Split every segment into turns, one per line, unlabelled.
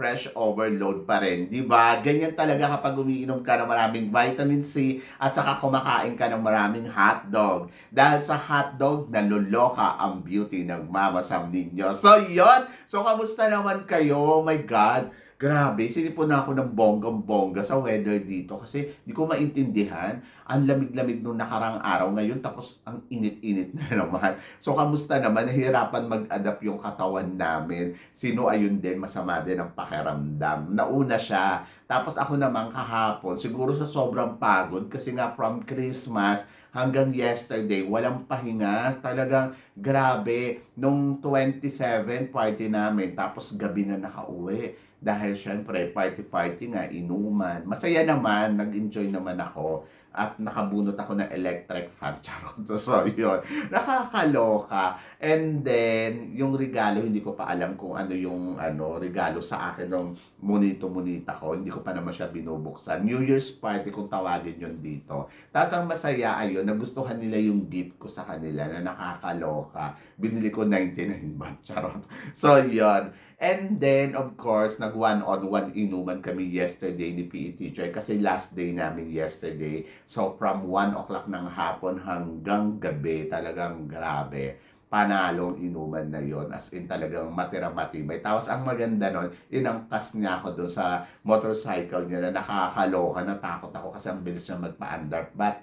fresh overload pa rin. Ba? Ganyan talaga kapag umiinom ka ng maraming vitamin C at saka kumakain ka ng maraming hotdog. Dahil sa hotdog, naluloka ang beauty ng Mama Sam ninyo. So, yon So, kamusta naman kayo? Oh my God. Grabe, sinipon na ako ng bonggang-bongga sa weather dito kasi di ko maintindihan. Ang lamig-lamig nung nakarang araw ngayon tapos ang init-init na naman. So, kamusta naman? Nahihirapan mag-adapt yung katawan namin. Sino ayun din, masama din ang pakiramdam. Nauna siya. Tapos ako naman kahapon, siguro sa sobrang pagod kasi nga from Christmas hanggang yesterday, walang pahinga. Talagang grabe. Nung 27, party namin. Tapos gabi na nakauwi dahil syempre party-party nga, inuman. Masaya naman, nag-enjoy naman ako at nakabunot ako ng electric fan. Charot. So, yun. Nakakaloka. And then, yung regalo, hindi ko pa alam kung ano yung ano, regalo sa akin ng monito-monita ko. Hindi ko pa naman siya binubuksan. New Year's party kung tawagin yun dito. Tapos ang masaya ayun, nagustuhan nila yung gift ko sa kanila na nakakaloka. Binili ko 99 baht. Charot. So, yun. And then, of course, nag one-on-one inuman kami yesterday ni PE teacher kasi last day namin yesterday. So, from 1 o'clock ng hapon hanggang gabi, talagang grabe panalong inuman na yon as in talagang matira matibay. Tapos ang maganda nun, inangkas niya ako doon sa motorcycle niya na nakakaloka, natakot ako kasi ang bilis niya magpa-under. But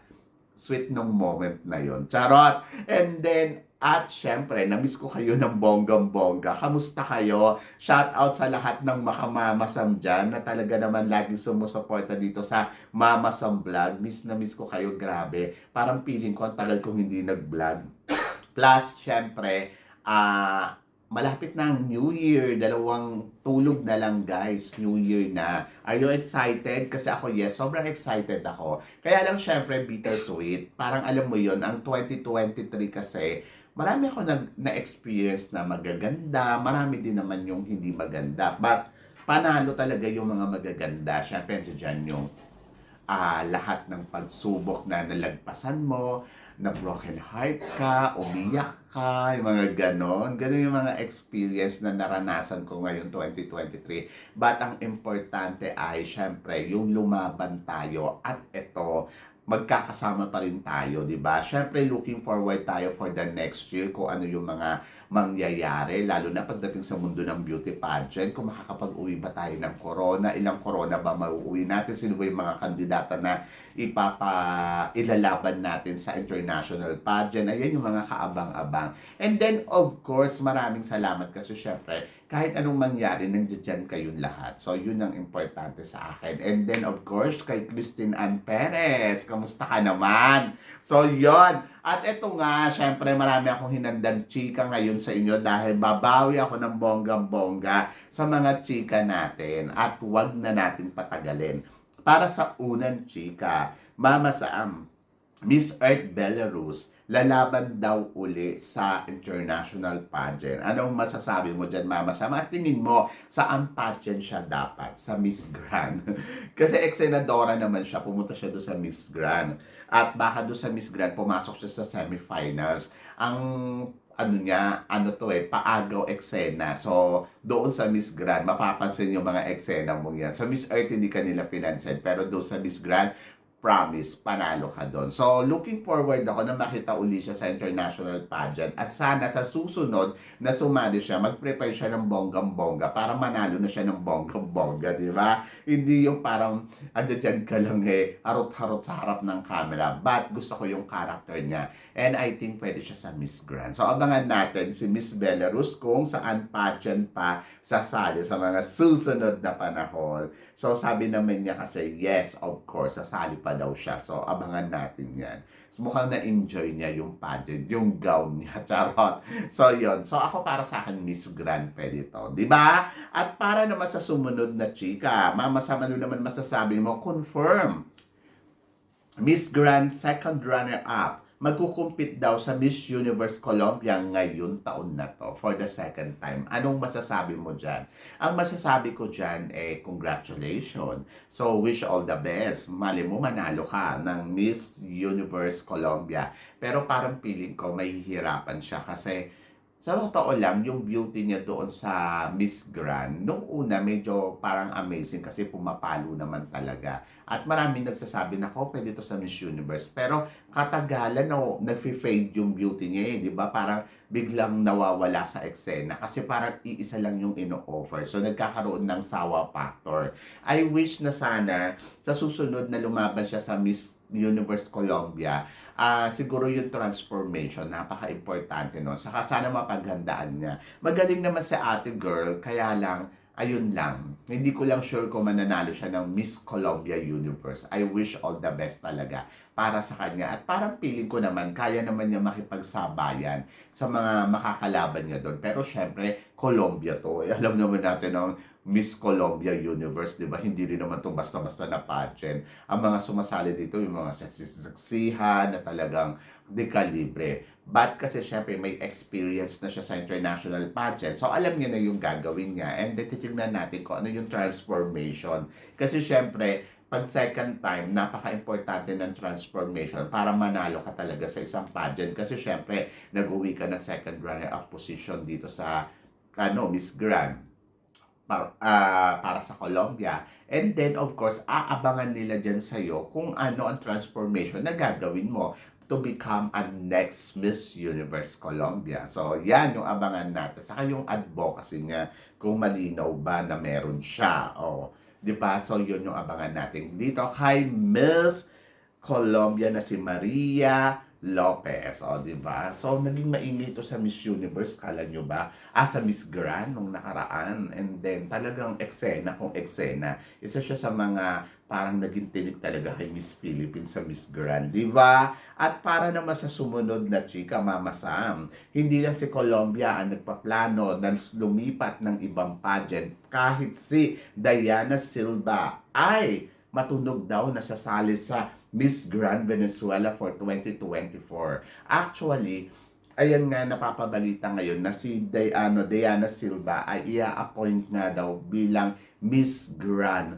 sweet nung moment na yon. Charot! And then, at syempre, namiss ko kayo ng bonggang-bongga. Kamusta kayo? Shout out sa lahat ng makamamasam dyan na talaga naman laging sumusuporta dito sa Mamasam Vlog. Miss na miss ko kayo, grabe. Parang feeling ko ang tagal kong hindi nag-vlog. Plus, syempre, ah malapit na ang New Year. Dalawang tulog na lang, guys. New Year na. Are you excited? Kasi ako, yes, sobrang excited ako. Kaya lang, syempre, bittersweet. Parang alam mo yon ang 2023 kasi, marami ako na, na-experience na magaganda. Marami din naman yung hindi maganda. But, panalo talaga yung mga magaganda. Syempre, dyan yung ah, lahat ng pagsubok na nalagpasan mo, na broken heart ka, umiyak ka, yung mga ganon. Ganon yung mga experience na naranasan ko ngayon 2023. But ang importante ay, syempre, yung lumaban tayo at ito, magkakasama pa rin tayo, di ba? Syempre, looking forward tayo for the next year kung ano yung mga mangyayari, lalo na pagdating sa mundo ng beauty pageant, kung makakapag-uwi ba tayo ng corona, ilang corona ba mauuwi natin, sino ba yung mga kandidata na ipapa ilalaban natin sa international pageant, ayan yung mga kaabang-abang. And then, of course, maraming salamat kasi syempre, kahit anong mangyari, nandiyan kayong lahat. So, yun ang importante sa akin. And then, of course, kay Christine Ann Perez. Kamusta ka naman? So, yon At ito nga, syempre, marami akong hinandang chika ngayon sa inyo dahil babawi ako ng bonggang-bongga sa mga chika natin. At huwag na natin patagalin. Para sa unang chika, Mama Sam, Miss Earth Belarus, lalaban daw uli sa international pageant. Anong masasabi mo dyan, Mama Sam? At tingin mo, saan pageant siya dapat? Sa Miss Grand. Kasi ex-senadora naman siya, pumunta siya doon sa Miss Grand. At baka doon sa Miss Grand, pumasok siya sa semifinals. Ang ano niya, ano to eh, paagaw eksena. So, doon sa Miss Grand, mapapansin yung mga eksena mo yan. Sa Miss Earth, hindi kanila pinansin. Pero doon sa Miss Grand, promise, panalo ka doon. So, looking forward ako na makita uli siya sa international pageant. At sana sa susunod na sumali siya, mag-prepare siya ng bonggang-bongga para manalo na siya ng bonggang-bongga, di ba? Hindi yung parang, andyan ka lang eh, harot-harot sa harap ng camera. But gusto ko yung character niya. And I think pwede siya sa Miss Grand. So, abangan natin si Miss Belarus kung saan pageant pa sasali sa mga susunod na panahon. So, sabi naman niya kasi, yes, of course, sasali pa pa daw siya. So, abangan natin yan. So, mukhang na-enjoy niya yung pageant, yung gown niya. Charot. So, yon So, ako para sa akin, Miss Grand pwede to. Ba? At para naman sa sumunod na chika, Mama Sam, ano naman masasabi mo? Confirm. Miss Grand second runner-up magkukumpit daw sa Miss Universe Colombia ngayon taon na to for the second time. Anong masasabi mo dyan? Ang masasabi ko dyan eh, congratulations. So, wish all the best. Mali mo, manalo ka ng Miss Universe Colombia. Pero parang feeling ko, mahihirapan siya kasi sa totoo lang, yung beauty niya doon sa Miss Grand, nung una medyo parang amazing kasi pumapalo naman talaga. At maraming nagsasabi na, ko pwede to sa Miss Universe. Pero katagalan, no, nag-fade yung beauty niya eh, di ba? Parang biglang nawawala sa eksena kasi parang iisa lang yung ino-offer. So nagkakaroon ng sawa factor. I wish na sana sa susunod na lumaban siya sa Miss Universe Colombia, ah siguro yung transformation, napaka-importante nun. Saka sana mapaghandaan niya. Magaling naman sa ate girl, kaya lang, ayun lang. Hindi ko lang sure kung mananalo siya ng Miss Colombia Universe. I wish all the best talaga para sa kanya. At parang feeling ko naman, kaya naman niya makipagsabayan sa mga makakalaban niya doon. Pero syempre, Colombia to. Eh, alam naman natin ng Miss Colombia Universe, di ba? Hindi rin naman to basta-basta na pageant. Ang mga sumasali dito, yung mga sexy-sexihan na talagang dekalibre. But kasi syempre may experience na siya sa international pageant. So alam niya na yung gagawin niya. And titignan natin kung ano yung transformation. Kasi syempre, pag second time, napaka-importante ng transformation para manalo ka talaga sa isang pageant. Kasi syempre, nag-uwi ka na second runner-up position dito sa ano, Miss Grand para, ah, para sa Colombia. And then, of course, aabangan nila dyan sa'yo kung ano ang transformation na gagawin mo to become a next Miss Universe Colombia. So, yan yung abangan natin. Saka yung advocacy niya, kung malinaw ba na meron siya. O, di ba? So, yun yung abangan natin. Dito kay Miss Colombia na si Maria Lopez, o di ba? So naging mainit to sa Miss Universe, kala nyo ba? Ah, sa Miss Grand nung nakaraan. And then talagang eksena kung eksena. Isa siya sa mga parang naging tinig talaga kay Miss Philippines sa Miss Grand, di ba? At para naman sa sumunod na chika, Mama Sam, hindi lang si Colombia ang nagpaplano na lumipat ng ibang pageant kahit si Diana Silva ay matunog daw na sasali sa Miss Grand Venezuela for 2024. Actually, ayan nga napapabalita ngayon na si Diana, Diana Silva ay ia-appoint nga daw bilang Miss Grand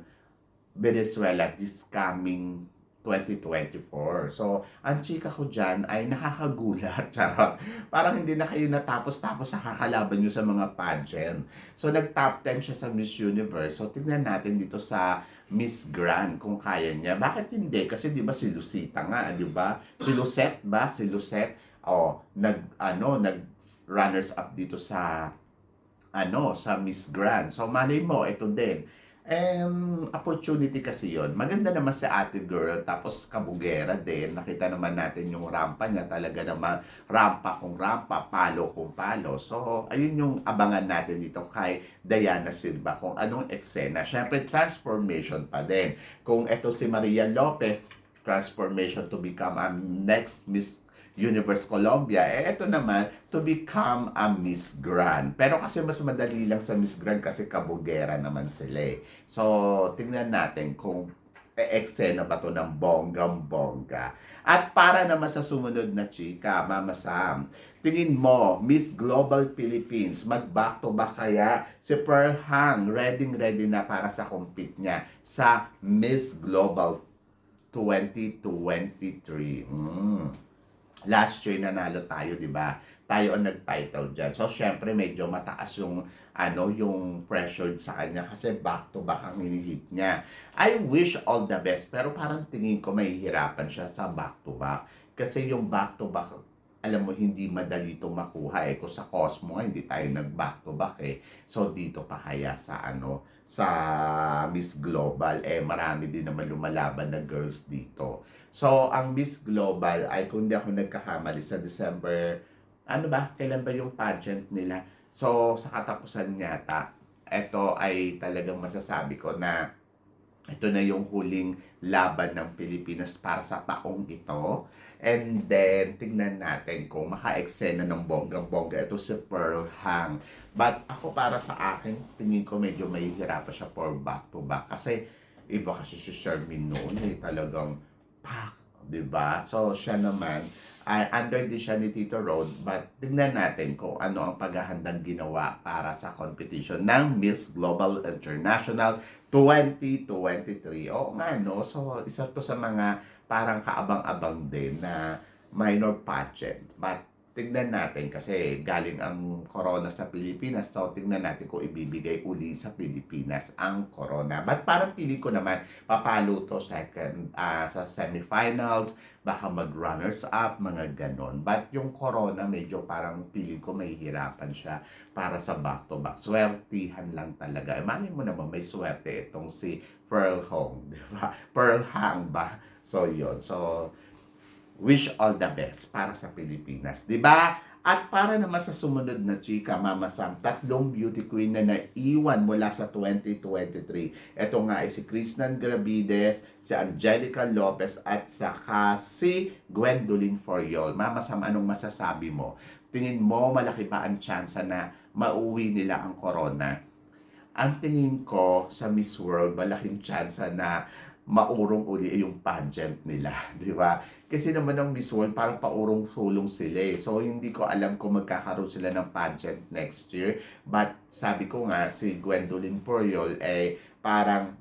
Venezuela this coming 2024. So, ang chika ko dyan ay nakakagulat. Charot. Parang hindi na kayo natapos-tapos sa kakalaban nyo sa mga pageant. So, nag-top 10 siya sa Miss Universe. So, tignan natin dito sa Miss Grand kung kaya niya. Bakit hindi? Kasi 'di ba si Lucita nga, 'di ba? Si Lucette ba? Si Lucette oh, nag ano, nag runners up dito sa ano, sa Miss Grand. So malay mo ito din. Um, opportunity kasi yon Maganda naman sa ate girl, tapos kabugera din. Nakita naman natin yung rampa niya, talaga naman rampa kung rampa, palo kung palo. So, ayun yung abangan natin dito kay Diana Silva kung anong eksena. Siyempre, transformation pa din. Kung ito si Maria Lopez, transformation to become a next Miss Universe Colombia, eh ito naman, to become a Miss Grand. Pero kasi mas madali lang sa Miss Grand kasi kabugera naman sila eh. So, tingnan natin kung eksena ba to ng bonggang-bongga. At para naman sa sumunod na chika, Mama Sam, tingin mo, Miss Global Philippines, mag-back to back kaya si Pearl Hang, ready-ready na para sa compete niya sa Miss Global 2023. Mm last year nanalo tayo, 'di ba? Tayo ang nag-title diyan. So syempre medyo mataas yung ano, yung pressure sa kanya kasi back to back ang hinihit niya. I wish all the best pero parang tingin ko mahihirapan siya sa back to back kasi yung back to back alam mo, hindi madali itong makuha eh. Kung sa Cosmo hindi tayo nag-back to back eh. So, dito pa kaya sa ano, sa Miss Global, eh, marami din naman lumalaban na girls dito. So, ang Miss Global ay, kung hindi ako nagkakamali, sa December, ano ba, kailan ba yung pageant nila? So, sa katapusan yata, ito ay talagang masasabi ko na ito na yung huling laban ng Pilipinas para sa taong ito. And then, tingnan natin kung maka-eksena ng bongga-bongga. Ito si Pearl Hang. But ako para sa akin, tingin ko medyo mahihirapan siya for back-to-back. Kasi iba kasi si Shermin noon eh, talagang pak, di ba? So, siya naman, ay under din siya ni Tito Road, but tingnan natin kung ano ang paghahandang ginawa para sa competition ng Miss Global International 2023. Oo nga, no? So, isa to sa mga parang kaabang-abang din na minor pageant. But, tingnan natin kasi galing ang corona sa Pilipinas. So, tingnan natin kung ibibigay uli sa Pilipinas ang corona. But parang pili ko naman, papalo to second ah, sa semifinals, baka mag-runners up, mga ganon. But yung corona, medyo parang pili ko mahihirapan siya para sa back-to-back. Swertihan lang talaga. Imagine mo naman, may swerte itong si Pearl Hong, di ba? Pearl Hang ba? So, yun. So, wish all the best para sa Pilipinas, 'di ba? At para naman sa sumunod na chika, Mama Sam, tatlong beauty queen na naiwan mula sa 2023. Ito nga ay si Krishnan Gravides, si Angelica Lopez, at saka si Gwendolyn Foriol. Mama Sam, anong masasabi mo? Tingin mo malaki ba ang tsansa na mauwi nila ang corona? Ang tingin ko sa Miss World, malaking tsansa na maurong uli yung pageant nila, di ba? Kasi naman ng Miss World, parang paurong-sulong sila eh. So, hindi ko alam kung magkakaroon sila ng pageant next year. But, sabi ko nga, si Gwendolyn Poriol, eh, parang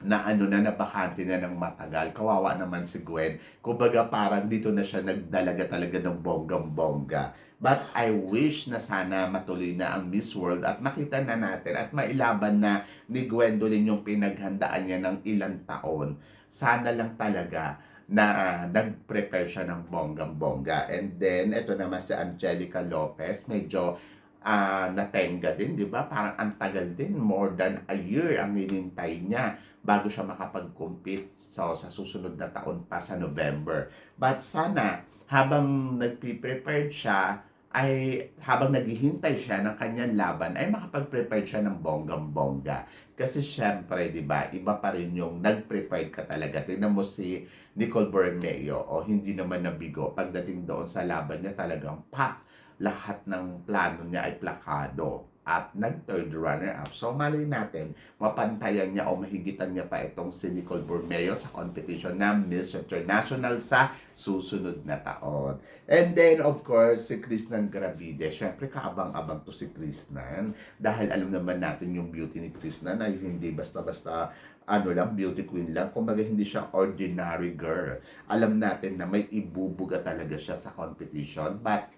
na ano na nabakante na ng matagal. Kawawa naman si Gwen. Kumbaga parang dito na siya nagdalaga talaga ng bonggang-bongga. But I wish na sana matuloy na ang Miss World at makita na natin at mailaban na ni Gwendolyn yung pinaghandaan niya ng ilang taon. Sana lang talaga na ah, nag-prepare siya ng bonggang-bongga. And then, ito naman si Angelica Lopez, medyo ah natenga din, di ba? Parang ang tagal din, more than a year ang hinintay niya bago siya makapag-compete so, sa susunod na taon pa sa November. But sana, habang nagpe-prepared siya, ay habang naghihintay siya ng kanyang laban, ay makapag-prepare siya ng bonggang-bongga. Kasi syempre, di ba, iba pa rin yung nag-prepare ka talaga. Tingnan mo si Nicole Borromeo, o hindi naman nabigo. Pagdating doon sa laban niya, talagang pa, lahat ng plano niya ay plakado at nag-third runner-up. So, malay natin, mapantayan niya o mahigitan niya pa itong si Nicole Borromeo sa competition ng Miss International sa susunod na taon. And then, of course, si Krishnan Gravide. Siyempre, kaabang-abang to si Krishnan dahil alam naman natin yung beauty ni Krishnan ay hindi basta-basta ano lang, beauty queen lang. Kumbaga, hindi siya ordinary girl. Alam natin na may ibubuga talaga siya sa competition. But,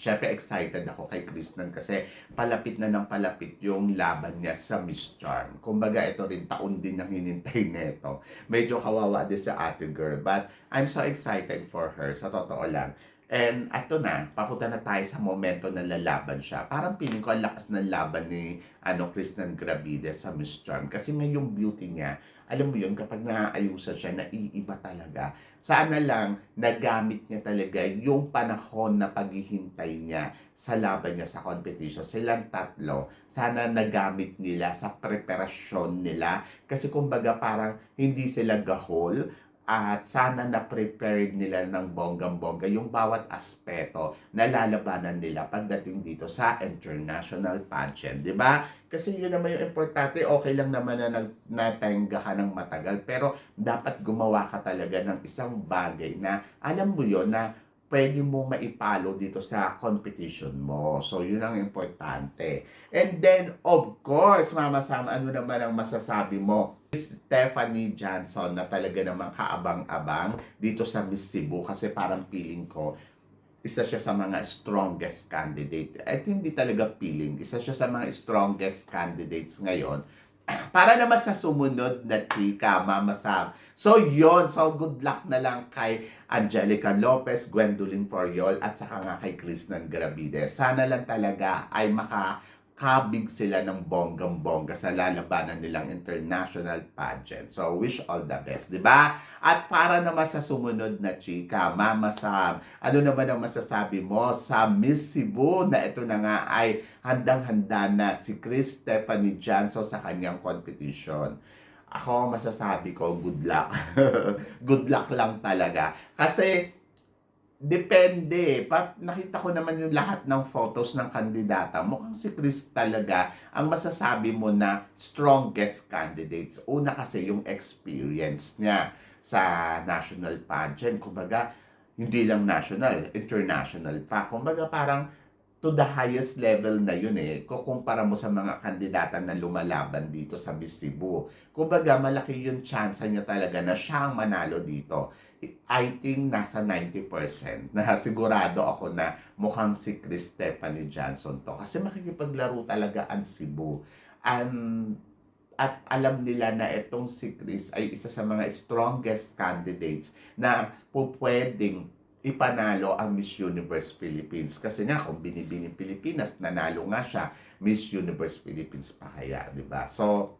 Siyempre excited ako kay Kristen kasi palapit na ng palapit yung laban niya sa Miss Charm. Kumbaga ito rin taon din ang hinintay nito. Medyo kawawa din sa ate girl but I'm so excited for her sa totoo lang. And ito na, papunta na tayo sa momento na lalaban siya. Parang piling ko ang lakas ng laban ni ano, Kristen Gravide sa Miss Charm. Kasi ngayong beauty niya, alam mo yun, kapag naaayusan siya, naiiba talaga. Sana lang, nagamit niya talaga yung panahon na paghihintay niya sa laban niya sa competition. Silang tatlo, sana nagamit nila sa preparasyon nila. Kasi kumbaga parang hindi sila gahol, at sana na-prepared nila ng bonggang-bongga yung bawat aspeto na lalabanan nila pagdating dito sa international pageant, di ba? Kasi yun naman yung importante, okay lang naman na nag, natenga ka ng matagal, pero dapat gumawa ka talaga ng isang bagay na alam mo yon na pwede mo maipalo dito sa competition mo. So, yun ang importante. And then, of course, Mama Sam, ano naman ang masasabi mo? Stephanie Johnson na talaga namang kaabang-abang dito sa Miss Cebu kasi parang feeling ko isa siya sa mga strongest candidate. At hindi talaga feeling, isa siya sa mga strongest candidates ngayon para naman sa sumunod na chika, Mama Sam. So, yon So, good luck na lang kay Angelica Lopez, Gwendolyn Foriol, at saka nga kay Krishnan Gravide. Sana lang talaga ay makakabig sila ng bonggang-bongga sa lalabanan nilang international pageant. So, wish all the best, di ba? At para naman sa sumunod na chika, Mama Sam, ano naman ang masasabi mo sa Miss Cebu na ito na nga ay handang-handa na si Chris Stephanie Janso sa kanyang competition. ako masasabi ko, good luck. good luck lang talaga. Kasi, depende. Pat, nakita ko naman yung lahat ng photos ng kandidata. Mukhang si Chris talaga ang masasabi mo na strongest candidates. Una kasi yung experience niya sa national pageant. Kumbaga, hindi lang national, international pa. Kumbaga parang to the highest level na yun eh. Kukumpara mo sa mga kandidata na lumalaban dito sa Miss Cebu. Kumbaga, malaki yung chance niya talaga na siya ang manalo dito. I think nasa 90% na sigurado ako na mukhang si Chris Stephanie Johnson to. Kasi makikipaglaro talaga ang Cebu. And, at alam nila na itong si Chris ay isa sa mga strongest candidates na po pwedeng ipanalo ang Miss Universe Philippines. Kasi nga, kung binibini Pilipinas, nanalo nga siya, Miss Universe Philippines pa kaya, di ba? So,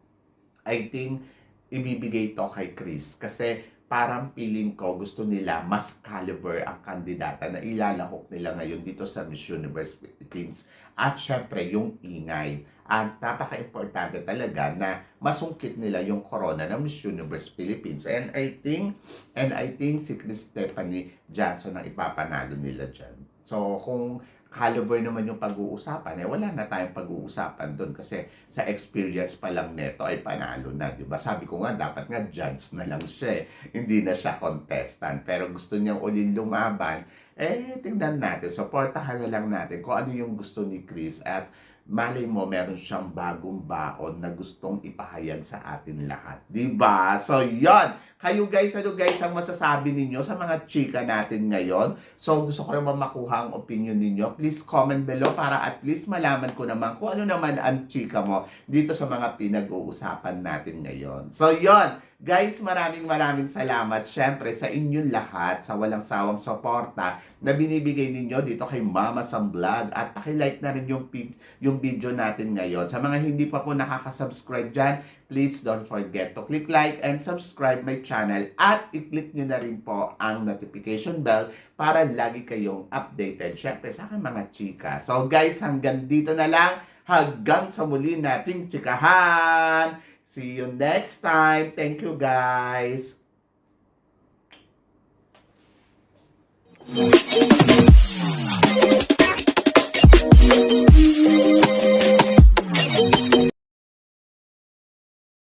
I think, ibibigay to kay Chris. Kasi, parang feeling ko, gusto nila mas caliber ang kandidata na ilalahok nila ngayon dito sa Miss Universe Philippines. At syempre, yung ingay. At napaka-importante talaga na masungkit nila yung corona ng Miss Universe Philippines. And I think, and I think si Chris Stephanie Johnson ang ipapanalo nila dyan. So, kung caliber naman yung pag-uusapan, eh wala na tayong pag-uusapan doon kasi sa experience pa lang neto ay panalo na, di ba? Sabi ko nga, dapat nga judge na lang siya eh. Hindi na siya contestant. Pero gusto niyang ulit lumaban, eh tingnan natin. Supportahan na lang natin kung ano yung gusto ni Chris at malay mo meron siyang bagong baon na gustong ipahayag sa atin lahat. ba? So, 'yon. Kayo guys, ano guys ang masasabi ninyo sa mga chika natin ngayon? So, gusto ko naman makuha ang opinion ninyo. Please comment below para at least malaman ko naman kung ano naman ang chika mo dito sa mga pinag-uusapan natin ngayon. So, 'yon. Guys, maraming maraming salamat syempre sa inyong lahat sa walang sawang suporta na binibigay ninyo dito kay Mama Sam Vlog at paki-like na rin yung pig, yung video natin ngayon. Sa mga hindi pa po nakaka-subscribe dyan, please don't forget to click like and subscribe my channel at i-click nyo na rin po ang notification bell para lagi kayong updated syempre sa aking mga chika. So guys, hanggang dito na lang. Hanggang sa muli nating chikahan. See you next time. Thank you guys.